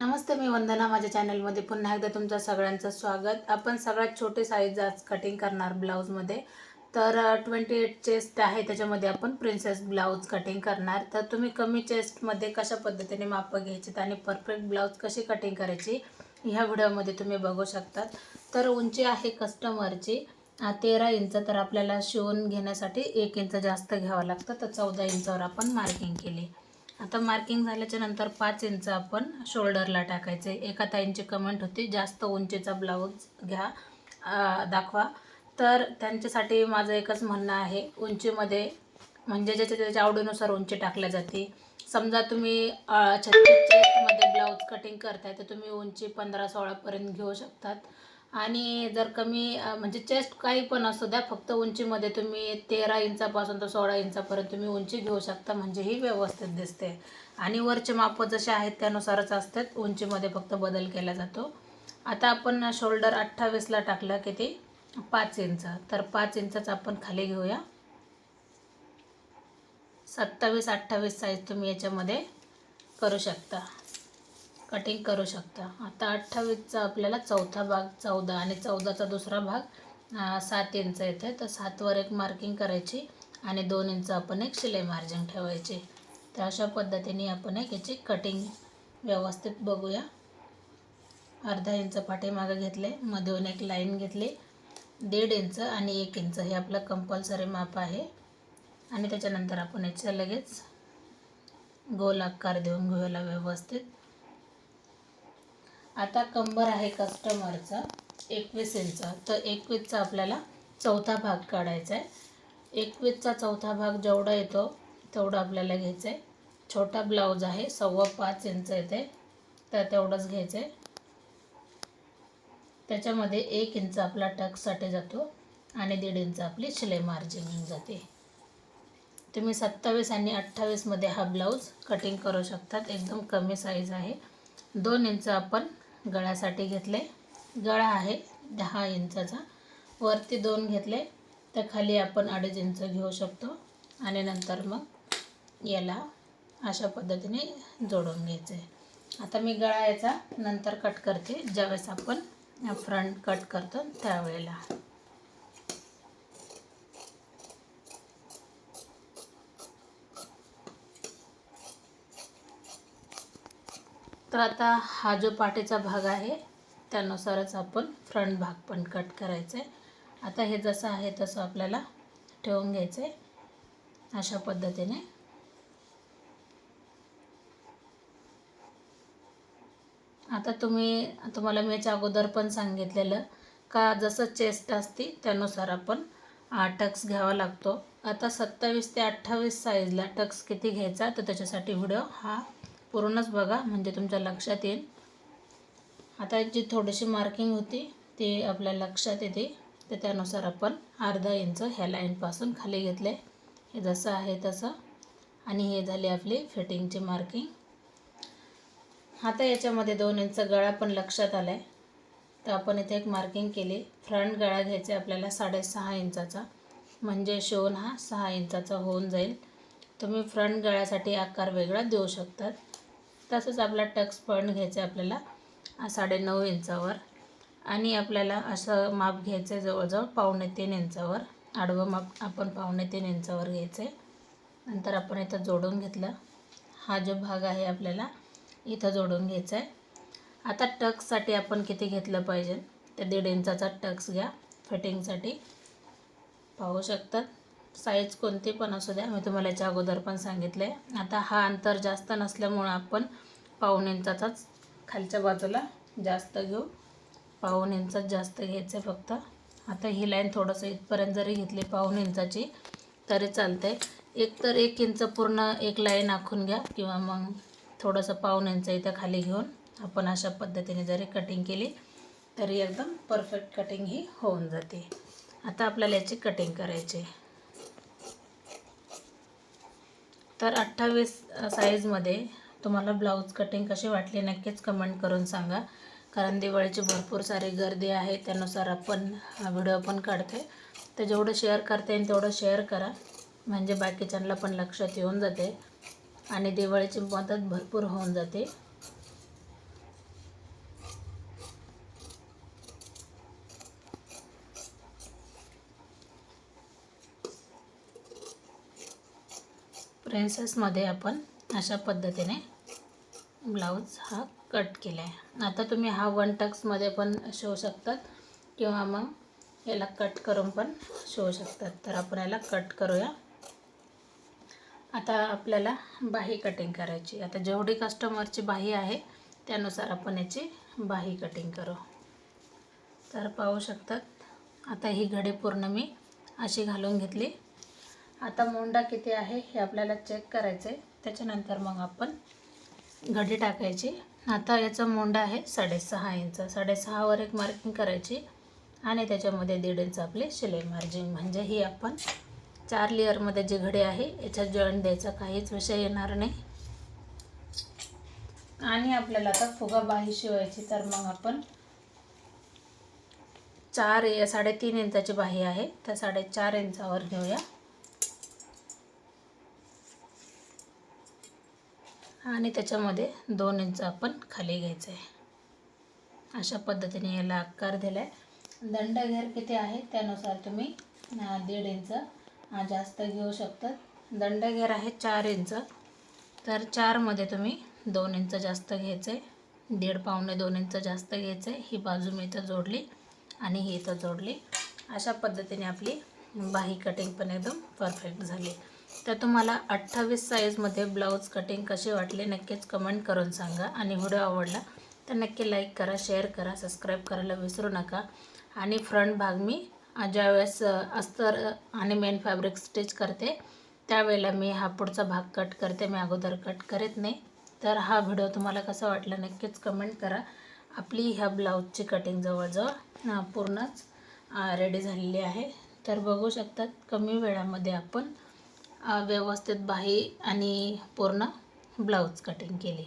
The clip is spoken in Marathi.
नमस्ते मी वंदना. माझ्या चॅनलमध्ये पुन्हा एकदा तुमचं सगळ्यांचं स्वागत. आपण सगळ्यात छोटे साईज आज कटिंग करणार ब्लाऊजमध्ये तर ट्वेंटी एट चेस्ट आहे त्याच्यामध्ये आपण प्रिन्सेस ब्लाऊज कटिंग करणार. तर तुम्ही कमी चेस्टमध्ये कशा पद्धतीने मापं घ्यायची आणि परफेक्ट ब्लाऊज कशी कटिंग करायची ह्या व्हिडिओमध्ये तुम्ही बघू शकतात. तर उंची आहे कस्टमरची तेरा इंच. तर आपल्याला शिवून घेण्यासाठी एक इंच जास्त घ्यावं लागतं. तर चौदा इंचावर आपण मार्किंग केली. आता मार्किंग झाल्याच्यानंतर पाच इंच आपण शोल्डरला टाकायचे. एका ताईंची कमेंट होती जास्त उंचीचा ब्लाऊज घ्या दाखवा. तर त्यांच्यासाठी माझं एकच म्हणणं आहे उंचीमध्ये म्हणजे ज्याच्या त्याच्या आवडीनुसार उंची टाकल्या जाते. समजा तुम्ही छत्तीसमध्ये ब्लाऊज कटिंग करताय तर तुम्ही उंची पंधरा सोळापर्यंत घेऊ शकतात. आणि जर कमी म्हणजे चेस्ट काही पण असू द्या फक्त उंचीमध्ये तुम्ही तेरा इंचापासून तर सोळा इंचापर्यंत तुम्ही उंची घेऊ शकता म्हणजे ही व्यवस्थित दिसते. आणि वरचे माप जसे आहेत त्यानुसारच असतात उंचीमध्ये फक्त बदल केला जातो. आता आपण शोल्डर अठ्ठावीसला टाकलं की ते पाच इंच. तर पाच इंचच आपण खाली घेऊया. सत्तावीस अठ्ठावीस साईज तुम्ही याच्यामध्ये करू शकता. कटिंग करू शकता. आता अठ्ठावीसचा आपल्याला चौथा भाग चौदा आणि चौदाचा दुसरा भाग सात इंच येते तर सातवर एक मार्किंग करायची आणि दोन इंच आपण एक शिलाई मार्जिन ठेवायची. तर अशा पद्धतीने आपण एक याची कटिंग व्यवस्थित बघूया. अर्धा इंच पाठीमागं घेतले मधून एक लाईन घेतली दीड इंच आणि एक इंच हे आपलं कंपल्सरी माप आहे. आणि त्याच्यानंतर आपण याच्या लगेच गोल आकार देऊन घेऊया व्यवस्थित. आता कंबर आहे कस्टमरचा एकवीस इंच तर एकवीसचा आपल्याला चौथा भाग काढायचा आहे. एकवीसचा चौथा भाग जेवढा येतो तेवढा आपल्याला घ्यायचा आहे छोटा ब्लाऊज आहे सव्वा पाच इंच येते तर तेवढंच घ्यायचं आहे त्याच्यामध्ये एक इंच आपला टकसाठी जातो आणि दीड इंच आपली शिलाई मार्जिन जाते. तुम्ही सत्तावीस आणि अठ्ठावीसमध्ये हा ब्लाऊज कटिंग करू शकतात. एकदम कमी साईज आहे. दोन इंच आपण गळ्यासाठी घेतले. गळा आहे दहा इंचाचा. वरती दोन घेतले. तर खाली आपण अडीच इंच घेऊ शकतो. आणि नंतर मग याला अशा पद्धतीने जोडून घ्यायचं. आहे आता मी गळा याचा नंतर कट करते. ज्यावेळेस आपण फ्रंट कट करतो त्यावेळेला. तर आता हा जो पाठीचा भाग आहे त्यानुसारच आपण फ्रंट भाग पण कट करायचा आहे आता हे जसं आहे तसं आपल्याला ठेवून घ्यायचं आहे अशा पद्धतीने. आता तुम्ही तुम्हाला मी याच्या अगोदर पण सांगितलेलं का जसं चेस्ट असते त्यानुसार आपण टक्स घ्यावा लागतो. आता सत्तावीस ते अठ्ठावीस साईजला टक्स किती घ्यायचा तर त्याच्यासाठी व्हिडिओ हा पूर्णच बघा म्हणजे तुमच्या लक्षात येईल. आता जी थोडीशी मार्किंग होती ती आपल्या लक्षात येते. तर त्यानुसार आपण अर्धा इंच ह्या लाईनपासून खाली घेतले. हे जसं आहे तसं. आणि हे झाली आपली फिटिंगची मार्किंग आता याच्यामध्ये दोन इंच गळा पण लक्षात आला आहे तर आपण इथे एक मार्किंग केली. फ्रंट गळा घ्यायचा आहे आपल्याला साडेसहा इंचाचा. म्हणजे शिवून हा सहा इंचाचा होऊन जाईल. तुम्ही फ्रंट गळ्यासाठी आकार वेगळा देऊ शकतात. तसंच आपला टक्स पॉईंट घ्यायचा आहे आपल्याला साडेनऊ इंचावर. आणि आपल्याला असं माप घ्यायचं आहे जवळजवळ पावणे तीन इंचावर. आडवं माप आपण पावणे तीन इंचावर घ्यायचं आहे. नंतर आपण इथं जोडून घेतलं. हा जो भाग आहे आपल्याला इथं जोडून घ्यायचा आहे. आता टक्ससाठी आपण किती घेतलं पाहिजे? तर दीड इंचाचा टक्स घ्या. फिटिंगसाठी पाहू शकतात. साईज कोणती पण असू द्या मी तुम्हाला याच्या अगोदर पण सांगितलं. आहे आता हा अंतर जास्त नसल्यामुळं आपण पाऊण इंचाचाच खालच्या बाजूला जास्त घेऊ. पाऊण इंचाच जास्त घ्यायचं आहे फक्त. आता ही लाईन थोडंसं इथपर्यंत जरी घेतली पाऊण इंचाची तरी चालते एक तर एक इंच पूर्ण एक लाईन आखून घ्या किंवा मग थोडंसं पाऊण इंच इथं खाली घेऊन आपण अशा पद्धतीने जरी कटिंग केली तरी एकदम परफेक्ट कटिंग ही होऊन जाते. आता आपल्याला याची कटिंग करायची आहे. तर अठ्ठावीस साईजमध्ये तुम्हाला ब्लाऊज कटिंग कशी वाटली नक्कीच कमेंट करून सांगा. कारण दिवाळीची भरपूर सारी गर्दी आहे त्यानुसार आपण हा व्हिडिओ पण काढते. तर जेवढं शेअर करता येईल तेवढं शेअर करा. म्हणजे बाकीच्यांना पण लक्षात येऊन जाते. आणि दिवाळीची मदत भरपूर होऊन जाते. प्रिन्सेसमध्ये आपण अशा पद्धतीने ब्लाऊज हा कट केला आहे. आता तुम्ही हा वन टक्समध्ये पण शिवू शकतात किंवा मग याला कट करून पण शिवू शकतात. तर आपण याला कट करूया. आता आपल्याला बाही कटिंग करायची आता जेवढी कस्टमरची बाही आहे त्यानुसार आपण याची बाही कटिंग करू. तर पाहू शकतात आता ही घडी पूर्ण मी अशी घालून घेतली. आता मोंडा किती आहे हे आपल्याला चेक करायचं आहे त्याच्यानंतर मग आपण घडी टाकायची. आता याचा मोंडा आहे साडेसहा इंच. साडेसहावर एक मार्किंग करायची. आणि त्याच्यामध्ये दीड इंच आपली शिलाई मार्जिन म्हणजे ही आपण चार लेअरमध्ये जी घडी आहे याच्यात जॉईंट द्यायचा. काहीच विषय येणार नाही. आणि आपल्याला आता फुगा बाही शिवायची. तर मग आपण चार साडेतीन इंचाची बाही आहे. तर साडेचार इंचावर घेऊया. आणि त्याच्यामध्ये दोन इंच आपण खाली घ्यायचं आहे. अशा पद्धतीने याला आकार दिला आहे दंडघेर किती आहे त्यानुसार तुम्ही दीड इंच जास्त घेऊ शकतात दंडघेर आहे चार इंच. तर चारमध्ये तुम्ही दोन इंच जास्त घ्यायचं आहे दीड पावणे दोन इंच जास्त घ्यायचं आहे ही बाजू मी इथं जोडली आणि ही इथं जोडली. अशा पद्धतीने आपली बाही कटिंग पण एकदम परफेक्ट झाली. तर तुम्हाला अठ्ठावीस साईजमध्ये ब्लाऊज कटिंग कसे वाटले नक्कीच कमेंट करून सांगा. आणि व्हिडिओ आवडला तर नक्की लाईक करा शेअर करा सबस्क्राईब करायला विसरू नका. आणि फ्रंट भाग मी ज्यावेळेस अस्तर आणि मेन फॅब्रिक स्टिच करते त्यावेळेला मी हा पुढचा भाग कट करते. मी अगोदर कट करत नाही. तर हा व्हिडिओ तुम्हाला कसा वाटला नक्कीच कमेंट करा. आपली ह्या ब्लाऊजची कटिंग जवळजवळ पूर्णच रेडी झालेली आहे. तर बघू शकतात कमी वेळामध्ये आपण व्यवस्थित बाही आणि पूर्ण ब्लाऊज कटिंग केली.